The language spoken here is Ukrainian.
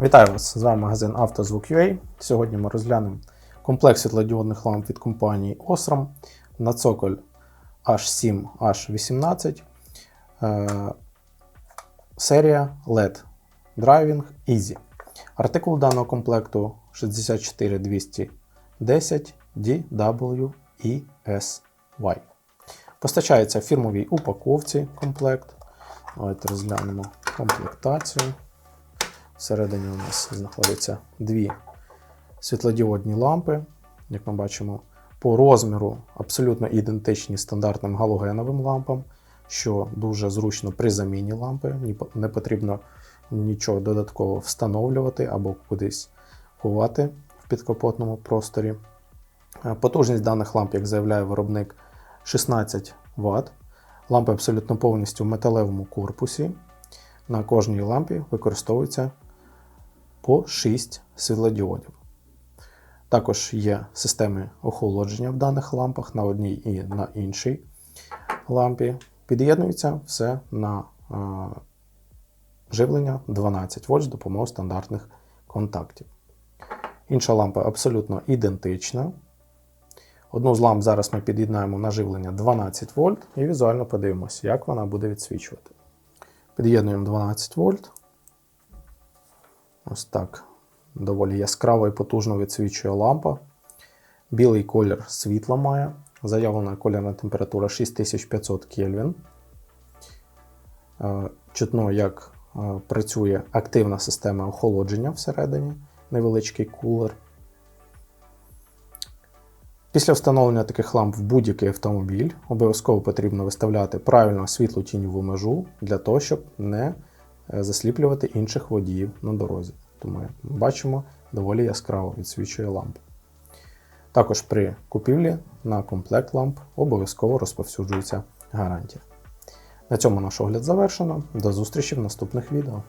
Вітаю вас! З вами магазин «Автозвук.UA». Сьогодні ми розглянемо комплект світлодіодних ламп від компанії Osram на цоколь H7 H18. Е, серія LED Driving Easy. Артикул даного комплекту 64210 DWESY. Постачається фірмовій упаковці комплект. Давайте розглянемо комплектацію. Всередині у нас знаходяться дві світлодіодні лампи. Як ми бачимо, по розміру абсолютно ідентичні стандартним галогеновим лампам, що дуже зручно при заміні лампи. Не потрібно нічого додатково встановлювати або кудись ховати в підкапотному просторі. Е, Потужність даних ламп, як заявляє виробник, 16 Вт. Лампи абсолютно повністю в металевому корпусі. На кожній лампі використовується по 6 світлодіодів. Також є системи охолодження в даних лампах на одній і на іншій лампі. Під'єднується все на е, живлення 12 вольт з допомогою стандартних контактів. Інша лампа абсолютно ідентична. Одну з ламп зараз ми під'єднаємо на живлення 12 вольт і візуально подивимося, як вона буде відсвічувати. Під'єднуємо 12 вольт. Ось так. Доволі яскраво і потужно відсвічує лампа. Білий колір світла має. Заявлена кольорна температура 6500 Кельвін. Е, Чутно, як е, працює активна система охолодження всередині, невеличкий кулер. Після встановлення таких ламп в будь-який автомобіль обов'язково потрібно виставляти правильно світло тіньову межу для того, щоб не е, засліплювати інших водіїв на дорозі. Як ми бачимо, доволі яскраво відсвічує лампа. Також при купівлі на комплект ламп обов'язково розповсюджується гарантія. На цьому наш огляд завершено. До зустрічі в наступних відео.